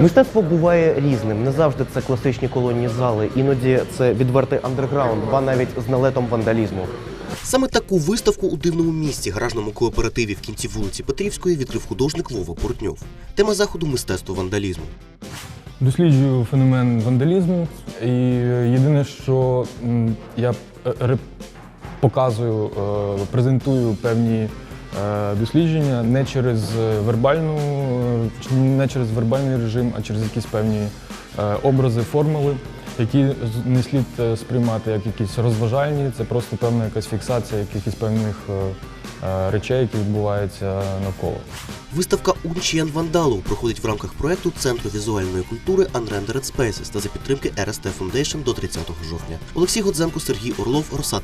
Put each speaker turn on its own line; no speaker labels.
Мистецтво буває різним. Не завжди це класичні колонні зали, іноді це відвертий андерграунд, ба навіть з налетом вандалізму.
Саме таку виставку у дивному місці, гаражному кооперативі в кінці вулиці Петрівської, відкрив художник Вова Портньов. Тема заходу мистецтво вандалізму.
Досліджую феномен вандалізму, і єдине, що я е, показую, е, презентую певні дослідження не через вербальну, е, не через вербальний режим, а через якісь певні е, образи, формули, які не слід е, сприймати як якісь розважальні. Це просто певна якась фіксація якихось певних е, е, речей, які відбуваються навколо.
Виставка Унчіян Вандалу проходить в рамках проекту Центру візуальної культури Unrendered Spaces та за підтримки RST Foundation до 30 жовтня. Олексій Годзенко, Сергій Орлов, Роса.